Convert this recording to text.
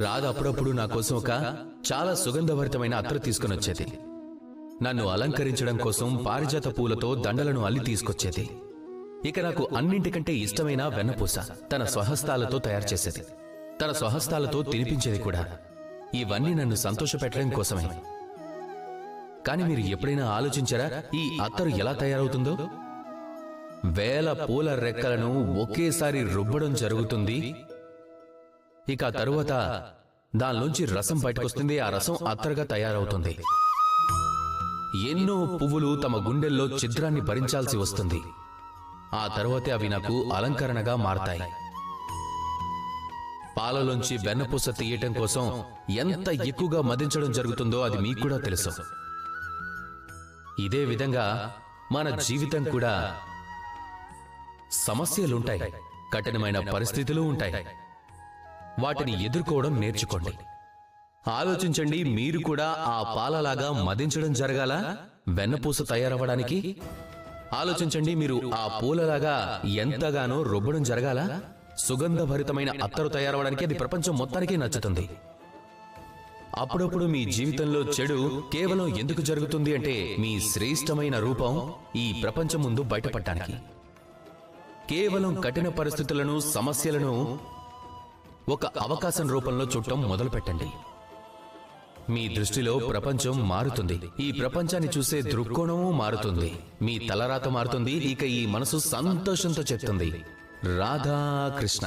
రాధ అప్పుడప్పుడు నా కోసం ఒక చాలా సుగంధభరితమైన అత్తరు తీసుకుని వచ్చేది నన్ను అలంకరించడం కోసం పారిజాత పూలతో దండలను అల్లి తీసుకొచ్చేది. ఇక నాకు అన్నింటికంటే ఇష్టమైన వెన్నపూస తన స్వహస్తాలతో తయారు చేసేది. తన స్వహస్తాలతో తినిపించేది కూడా. ఇవన్నీ నన్ను సంతోషపెట్టడం కోసమే. కానీ మీరు ఎప్పుడైనా ఆలోచించారా ఈ అత్తరు ఎలా తయారవుతుందో? వేల పూల రెక్కలను ఒకేసారి రుబ్బడం జరుగుతుంది ఇక తరువాత దానిలోంచి రసం బయటకొస్తుంది. ఆ రసం అత్తరుగా తయారవుతుంది. ఎన్నో పువ్వులు తమ గుండెల్లో చిద్రాన్ని భరించాల్సి వస్తుంది. ఆ తరువాతే అవి నాకు అలంకరణగా మారతాయి. పాలలోంచి వెన్నపూస తీయటం కోసం ఎంత ఎక్కువగా మదించడం జరుగుతుందో అది మీకు కూడా తెలుసు. ఇదే విధంగా మన జీవితం కూడా సమస్యలుంటాయి. కఠినమైన పరిస్థితులు ఉంటాయి. వాటిని ఎదుర్కోవడం నేర్చుకోండి. ఆలోచించండి మీరు కూడా ఆ పాలలాగా మదించడం జరగాల? వెన్నపూస తయారవ్వడానికి? ఆలోచించండి మీరు ఆ పూలలాగా ఎంతగానో రుబ్బడం జరగాల? సుగంధభరితమైన అత్తరు తయారవడానికి అది ప్రపంచం మొత్తానికి నచ్చుతుంది. అప్పుడప్పుడు మీ జీవితంలో చెడు కేవలం ఎందుకు జరుగుతుంది అంటే మీ శ్రేష్టమైన రూపం ఈ ప్రపంచం ముందు బయటపడటానికి. కేవలం కఠిన పరిస్థితులను సమస్యలను ఒక అవకాశం రూపంలో చుట్టం మొదలు పెట్టండి మీ దృష్టిలో ప్రపంచం మారుతుంది. ఈ ప్రపంచాన్ని చూసే దృక్కోణము మారుతుంది. మీ తలరాత మారుతుంది. ఇక ఈ మనసు సంతోషంతో చెప్తుంది. రాధా కృష్ణ